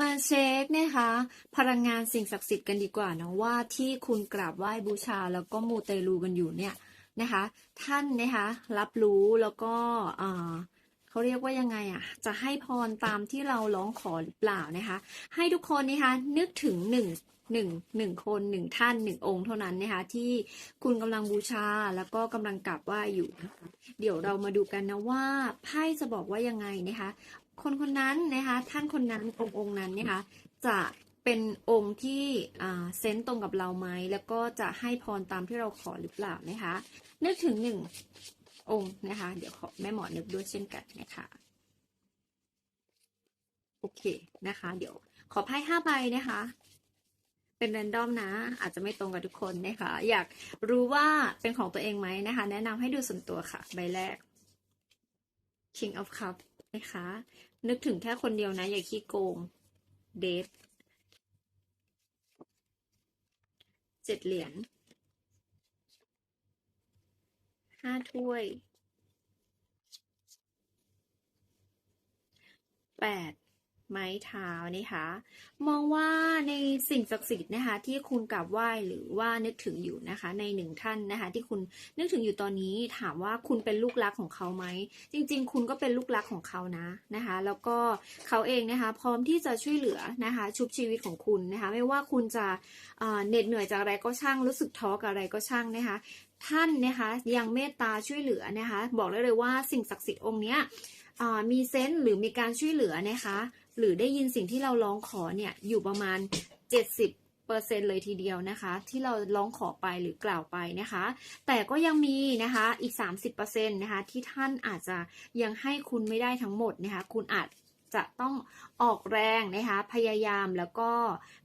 มาเช็คนะคะ พลังงานสิ่งศักดิ์สิทธิ์กันดีกว่านะว่าที่คุณกราบไหว้บูชาแล้วก็มูเตลูกันอยู่เนี่ยนะคะ ท่านนะคะ รับรู้แล้วก็อ่า เขาเรียกว่ายังไงอะ จะให้พรตามที่เราร้องขอหรือเปล่านะคะ ให้ทุกคนนะคะนึกถึงหนึ่งหนึ่งหนึ่งคนหนึ่งท่านหนึ่งองค์เท่านั้นนะคะที่คุณกำลังบูชาแล้วก็กำลังกราบไหว้อยู่นะคะเดี๋ยวเรามาดูกันนะว่าไพ่จะบอกว่ายังไงนะคะ คนคนนั้นนะคะท่านคนนั้นองค์องค์นั้นนะคะจะเป็นองค์ที่เซนส์ตรงกับเราไหมแล้วก็จะให้พรตามที่เราขอหรือเปล่านะคะนึกถึงหนึ่ง องค์นะคะ เดี๋ยวขอแม่หมอนึกด้วยเช่นกันนะคะโอเคนะคะ เดี๋ยวขอไพ่ห้าใบนะคะ เป็นแรนดอมนะ อาจจะไม่ตรงกับทุกคนนะคะ อยากรู้ว่าเป็นของตัวเองไหมนะคะ แนะนำให้ดูส่วนตัวค่ะ ใบแรก King of Cup นะคะ นึกถึงแค่คนเดียวนะ อย่าขี้โกงเดทเจ็ดเหรียญ ห้าถ้วยแปด ไม้เท้านะคะ มองว่าในสิ่งศักดิ์สิทธิ์นะคะ ที่คุณกราบไหว้หรือว่านึกถึงอยู่นะคะ ในหนึ่งท่านนะคะ ที่คุณนึกถึงอยู่ตอนนี้ถามว่าคุณเป็นลูกรักของเขาไหมจริง ๆ คุณก็เป็นลูกรักของเขานะนะคะ แล้วก็เขาเองนะคะ พร้อมที่จะช่วยเหลือนะคะ ชุบชีวิตของคุณนะคะ ไม่ว่าคุณจะเหน็ดเหนื่อยจากอะไรก็ช่างรู้สึกท้อกับอะไรก็ช่างนะคะท่านนะคะยังเมตตาช่วยเหลือนะคะ บอกได้เลยว่าสิ่งศักดิ์สิทธิ์องค์เนี้ย มีเซนส์หรือมีการช่วยเหลือนะคะ หรือได้ยินสิ่งที่เราร้องขอเนี่ยอยู่ประมาณ 70เปอร์เซ็นเลยทีเดียวนะคะ ที่เราร้องขอไปหรือกล่าวไปนะคะ แต่ก็ยังมีนะคะอีก 30%นะคะที่ท่านอาจจะยังให้คุณไม่ได้ทั้งหมดนะคะ คุณอาจ จะต้องออกแรงนะคะ พยายามแล้วก็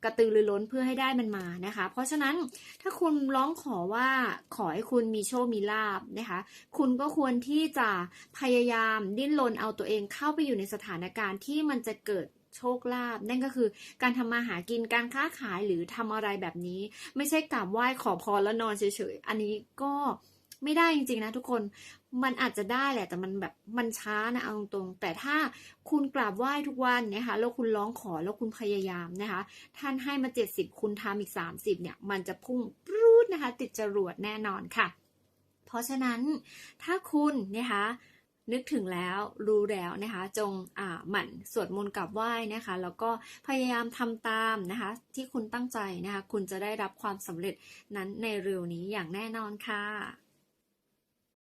กระตือรือร้นเพื่อให้ได้มันมานะคะ เพราะฉะนั้นถ้าคุณร้องขอว่าขอให้คุณมีโชคมีลาบนะคะ คุณก็ควรที่จะพยายามดิ้นรนเอาตัวเองเข้าไปอยู่ในสถานการณ์ที่มันจะเกิดโชคลาภนั่นก็คือการทำมาหากินการค้าขายหรือทำอะไรแบบนี้ ไม่ใช่กราบไหว้ขอพรแล้วนอนเฉยๆ อันนี้ก็ ไม่ได้จริงๆนะทุกคนมันอาจจะได้แหละแต่มันแบบมันช้านะเอาตรงๆแต่ถ้าคุณกราบไหว้ทุกวันนะคะแล้วคุณร้องขอแล้วคุณพยายามนะคะ ท่านให้มา 70 คุณทำอีก 30เนี่ยมันจะพุ่งปรูดนะคะ ติดจรวดแน่นอนค่ะ เพราะฉะนั้นถ้าคุณนะคะนึกถึงแล้วรู้แล้วนะคะ จงอ่าหมั่นสวดมนต์กับไหว้นะคะ แล้วก็พยายามทำตามนะคะ ที่คุณตั้งใจนะคะ คุณจะได้รับความสำเร็จนั้นในเร็วนี้อย่างแน่นอนค่ะ